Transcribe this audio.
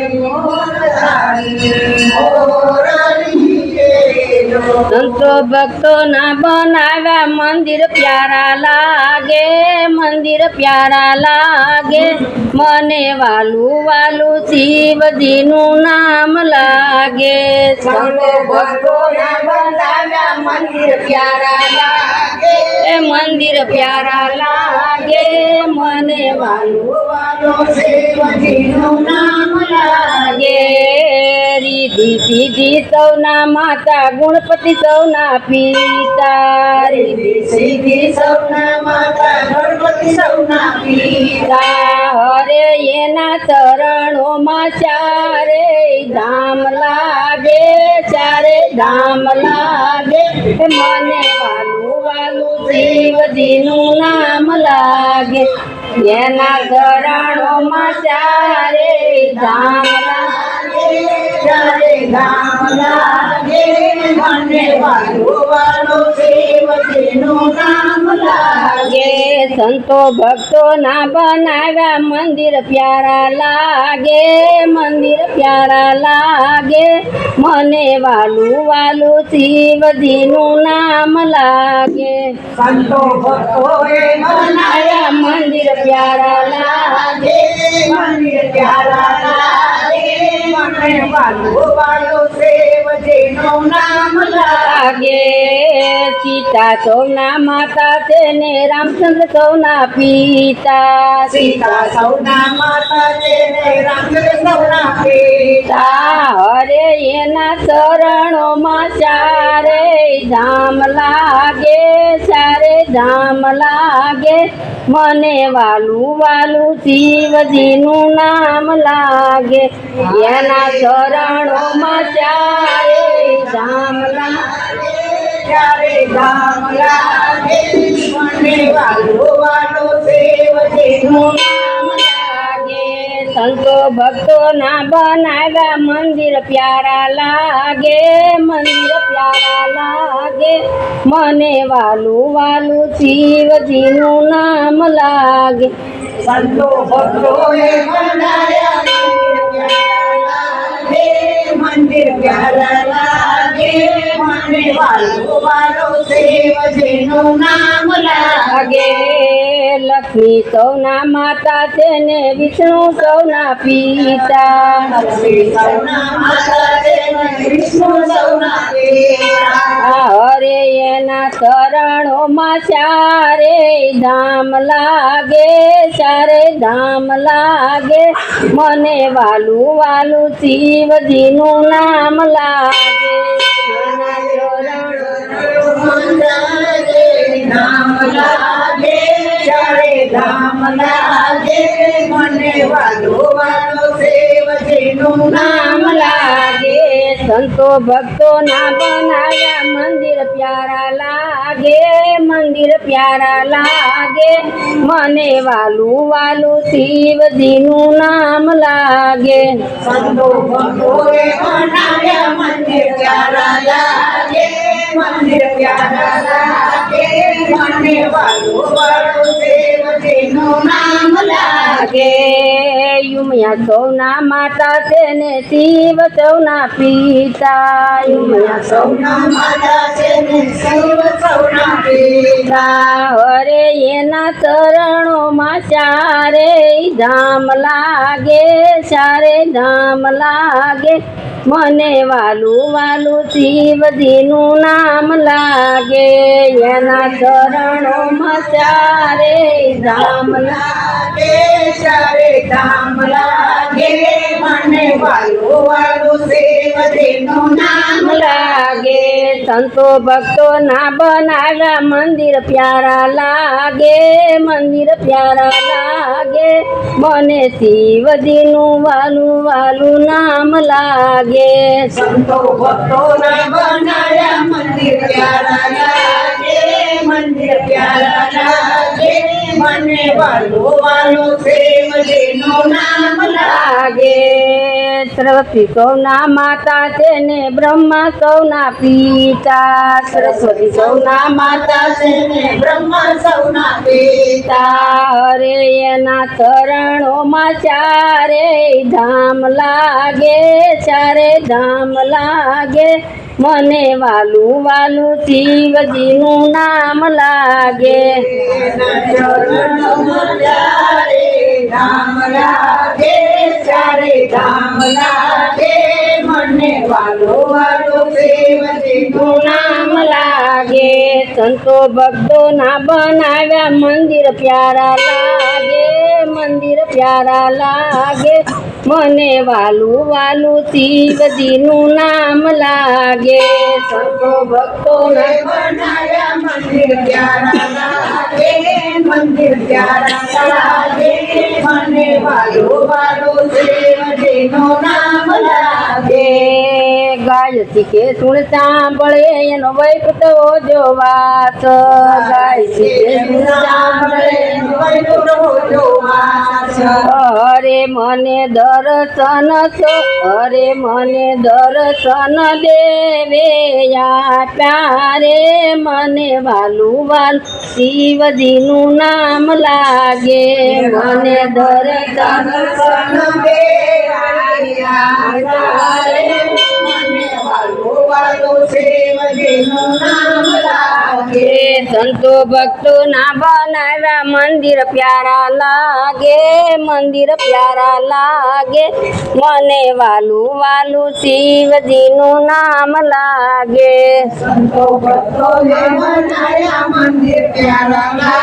ஓராடி ஓராடி संतो भक्तों ना बनावे मंदिर प्यारा लागे मंदिर प्यारा लागे। मने वालू वालू शिव जी नु नाम लागे। संतो भक्तों ना मंदिर प्यारा लागे। मंदिर प्यारा लागे मने वालू वालू शिव जी नु नाम लागे। રીધી સીધી સૌના માતા ગુણપતિ સૌના પિતા રીધી સીધી સૌના માતા ગણપતિ સૌના પિતા હરે એના ચરણોમાં ચારે ધામ લાગે ચારે ધામ લાગે. મને વાલું વાલું શિવજીનું નામ લાગે. એના ચરણોમાં ચારે ધામ લાગે. ચારે ધામ લાગે મને વાલું વાલું શિવજીનું નામ લાગે સંતો ભક્તો ના બનાવ્યા મંદિર પ્યારા લાગે મંદિર પ્યારા લાગે મને વાલું વાલું શિવજીનું નામ લાગે સંતો ભક્તોએ બનાવ્યા મંદિર પ્યારા લાગે મંદિર પ્યારા લાગે વાલું નામ લાગે. સીતા સૌના માતા તેને રામચંદ્ર સૌના પિતા. સીતા સૌના માતા તેને રામચંદ્ર સૌના પિતા. હરે એના ચરણોમાં ચારે ધામ લાગે. ચારે ધામ લાગે. મને વાલું વાલું શિવજીનું નામ લાગે. એના ચરણોમાં ચારે જામ લાગે. જામ લાગે. મને વાલું વાલું શિવજીનું નામ સંતો ભક્તો ના બનાવ્યા મંદિર પ્યારા લાગે મંદિર પ્યારા લાગે મને વાલું વાલું શિવજીનું નામ લાગે સંતો ભક્તોએ બનાવ્યા મંદિર પ્યારા લાગે મને વાલું વાલું શિવજીનું નામ લાગે લક્ષ્મી સૌના માતા છે ને વિષ્ણુ સૌના પિતા. હરે એના ચરણોમાં ચારે ધામ લાગે, ચારે ધામ લાગે. મને વાલું વાલું શિવજીનું નામ લાગે. લાગે મને વાલો વાલો શિવજીનું નામ લાગે સંતો ભક્તો ના બનાવ્યા મંદિર પ્યારા લાગે મંદિર પ્યારા લાગે મને વાલું વાલું શિવજીનું નામ લાગે સંતો ભક્તોએ બનાવ્યા મંદિર પ્યારા લાગે મંદિર પ્યારા લાગે મને વાલું વાલું શિવજીનું નામ again. યુમિયા સૌના માતા છે ને શિવ સૌના પિતા યુમિયા સૌના માતા છે ને શિવ સૌના પિતા. હરે એના ચરણોમાં ચારે ધામ લાગે, ચારે ધામ લાગે. મને વાલું વાલું શિવજીનું નામ લાગે. એના ચરણોમાં ચારે ધામ લાગે, ચારે ધામ લાગે મને વાલું વાલું શિવજીનું નામ લાગે સંતો ભક્તો ના બનાવ્યા મંદિર પ્યારા લાગે મંદિર પ્યારા લાગે મને શિવજીનું વાલું વાલું નામ લાગે સંતો ભક્તો ના બનાવ્યા મંદિર પ્યારા લાગે મંદિર પ્યારા લાગે મને વાલું વાલું શિવજીનું નામ લાગે. સરસ્વતી સૌના માતા છે ને બ્રહ્મા સૌના પિતા. સરસ્વતી સૌના માતા છે ને બ્રહ્મા સૌના પિતા. હરે એના ચરણોમાં ચારે ધામ લાગે, ચારે ધામ લાગે. મને વાલું વાલું શિવજીનું નામ લાગે. ચારે ધામ લાગે મને વાલો વાલો શિવજીનું નામ લાગે સંતો ભક્તો ના બનાવ્યા મંદિર પ્યારા લાગે મંદિર પ્યારા લાગે મને વાલું વાલું શિવજીનું નામ લાગે સંતો ભક્તો ના બનાયા મંદિર પ્યારા લાગે મંદિર પ્યારા ગાયતી શીખે, સુણ સાંભળે એનો વૈકુટ જો વાત. ગાય શીખે, સુણ સાંભળે અરે મને દર્શન હરે મને દર્શન દેવે પ્યારે મને વાલુવાલ શિવજીનું નામ લાગે. મને દર્શન संतो भक्तो ना बनाया मंदिर प्यारा लागे, मंदिर प्यारा लागे। मने वालू वालू शिव जी नु नाम लागे। संतो भक्तो ना बनाया मंदिर प्यारा लागे।